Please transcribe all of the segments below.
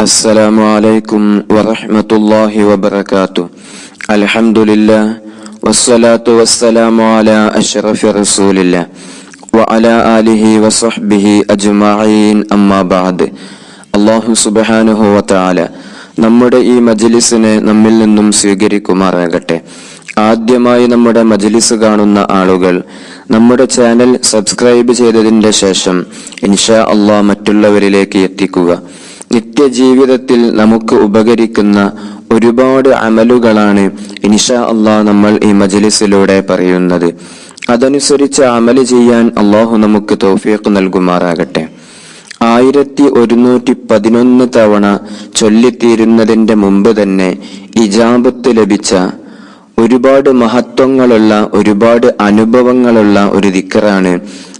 السلام عليكم ورحمة الله وبركاته الحمد لله والصلاة والسلام على أشرف رسول الله وعلى آله وصحبه أجمعين أما بعد അള്ളാഹു സുബാനുഹു വത്താല നമ്മുടെ ഈ മജ്ലിസിനെ നമ്മിൽ നിന്നും സ്വീകരിക്കുമാറാകട്ടെ ആദ്യമായി നമ്മുടെ മജ്ലിസ് കാണുന്ന ആളുകൾ നമ്മുടെ ചാനൽ സബ്സ്ക്രൈബ് ചെയ്തതിന്റെ ശേഷം ഇൻഷാ അള്ളാഹ് മറ്റുള്ളവരിലേക്ക് എത്തിക്കുക നിത്യജീവിതത്തിൽ നമുക്ക് ഉപകരിക്കുന്ന ഒരുപാട് അമലുകളാണ് ഇൻഷാ അള്ളാഹ് നമ്മൾ ഈ മജ്ലിസിലൂടെ പറയുന്നത്. അതനുസരിച്ച് അമൽ ചെയ്യാൻ അള്ളാഹു നമുക്ക് തോഫിയക്ക് നൽകുമാറാകട്ടെ. ആയിരത്തി ഒരുന്നൂറ്റി പതിനൊന്ന് തവണ ചൊല്ലിത്തീരുന്നതിന്റെ മുമ്പ് തന്നെ ഇജാബത്ത് ലഭിച്ച ഒരുപാട് മഹത്വങ്ങളുള്ള ഒരുപാട് അനുഭവങ്ങളുള്ള ഒരു ദിക്കറാണ്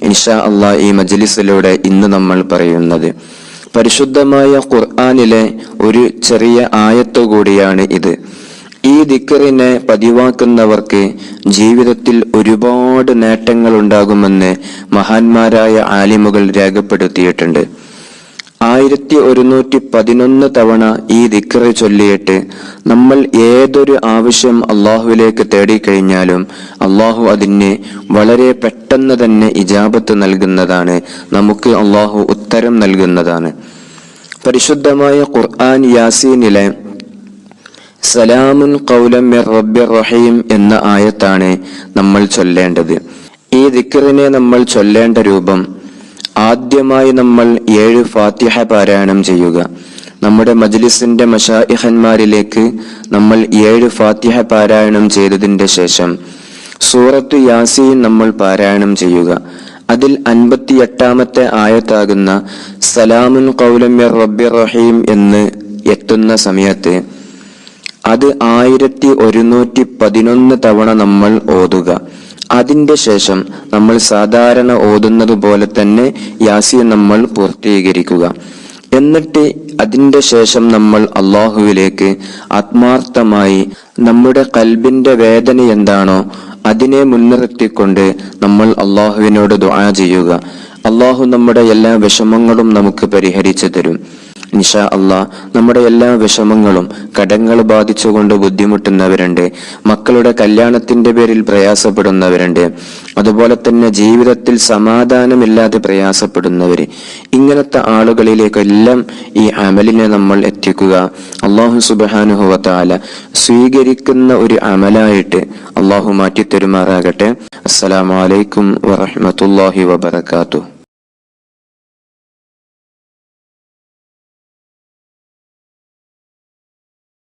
ഇൻഷാ അള്ളാഹ് ഈ മജ്ലിസിലൂടെ ഇന്ന് നമ്മൾ പറയുന്നത്. പരിശുദ്ധമായ ഖുർആാനിലെ ഒരു ചെറിയ ആയത്തു കൂടിയാണ് ഇത്. ഈ ദിക്കറിനെ പതിവാക്കുന്നവർക്ക് ജീവിതത്തിൽ ഒരുപാട് നേട്ടങ്ങൾ ഉണ്ടാകുമെന്ന് മഹാന്മാരായ ആലിമുകൾ രേഖപ്പെടുത്തിയിട്ടുണ്ട്. ആയിരത്തി ഒരുന്നൂറ്റി പതിനൊന്ന് തവണ ഈ ദിക്കറ് ചൊല്ലിയിട്ട് നമ്മൾ ഏതൊരു ആവശ്യം അള്ളാഹുവിലേക്ക് തേടിക്കഴിഞ്ഞാലും അള്ളാഹു അതിന് വളരെ പെട്ടെന്ന് തന്നെ ഇജാബത്ത് നൽകുന്നതാണ്. നമുക്ക് അള്ളാഹു ഉത്തരം നൽകുന്നതാണ്. പരിശുദ്ധമായ ഖുർആൻ യാസീനിലെ സലാമുൻ കൗലം റബ്ബിർ റഹീം എന്ന ആയത്താണ് നമ്മൾ ചൊല്ലേണ്ടത്. ഈ ദിക്കറിനെ നമ്മൾ ചൊല്ലേണ്ട രൂപം ആദ്യമായി നമ്മൾ ഏഴ് ഫാത്തിഹ പാരായണം ചെയ്യുക. നമ്മുടെ മജ്ലിസിന്റെ മഷാഇഹന്മാരിലേക്ക് നമ്മൾ ഏഴ് ഫാത്തിഹ പാരായണം ചെയ്തതിന്റെ ശേഷം സൂറത്ത് യാസീൻ നമ്മൾ പാരായണം ചെയ്യുക. അതിൽ അൻപത്തി എട്ടാമത്തെ ആയത്താകുന്ന സലാമുൻ കൗലമ്യ റബ്ബി റഹീം എന്ന് എത്തുന്ന സമയത്ത് അത് ആയിരത്തി ഒരുന്നൂറ്റി പതിനൊന്ന് തവണ നമ്മൾ ഓതുക. അതിന്റെ ശേഷം നമ്മൾ സാധാരണ ഓതുന്നത് പോലെ തന്നെ യാസീൻ നമ്മൾ പൂർത്തീകരിക്കുക. എന്നിട്ട് അതിന്റെ ശേഷം നമ്മൾ അള്ളാഹുവിലേക്ക് ആത്മാർത്ഥമായി നമ്മുടെ കൽബിന്റെ വേദന എന്താണോ അതിനെ മുൻനിർത്തിക്കൊണ്ട് നമ്മൾ അള്ളാഹുവിനോട് ദുആ ചെയ്യുക. അള്ളാഹു നമ്മുടെ എല്ലാ വിഷമങ്ങളും നമുക്ക് പരിഹരിച്ചു തരും. ഇൻഷാ അള്ളാ നമ്മുടെ എല്ലാ വിഷമങ്ങളും കടങ്ങൾ ബാധിച്ചുകൊണ്ട് ബുദ്ധിമുട്ടുന്നവരുണ്ട് മക്കളുടെ കല്യാണത്തിന്റെ പേരിൽ പ്രയാസപ്പെടുന്നവരുണ്ട് അതുപോലെ തന്നെ ജീവിതത്തിൽ സമാധാനമില്ലാതെ പ്രയാസപ്പെടുന്നവര് ഇങ്ങനത്തെ ആളുകളിലേക്കെല്ലാം ഈ അമലിനെ നമ്മൾ എത്തിക്കുക. അള്ളാഹു സുബാനുഹുവത്താല സ്വീകരിക്കുന്ന ഒരു അമലായിട്ട് അള്ളാഹു മാറ്റിത്തരുമാറാകട്ടെ. അസ്സലാമലൈക്കും വറഹമത്തല്ലാഹി വബർക്കാത്തു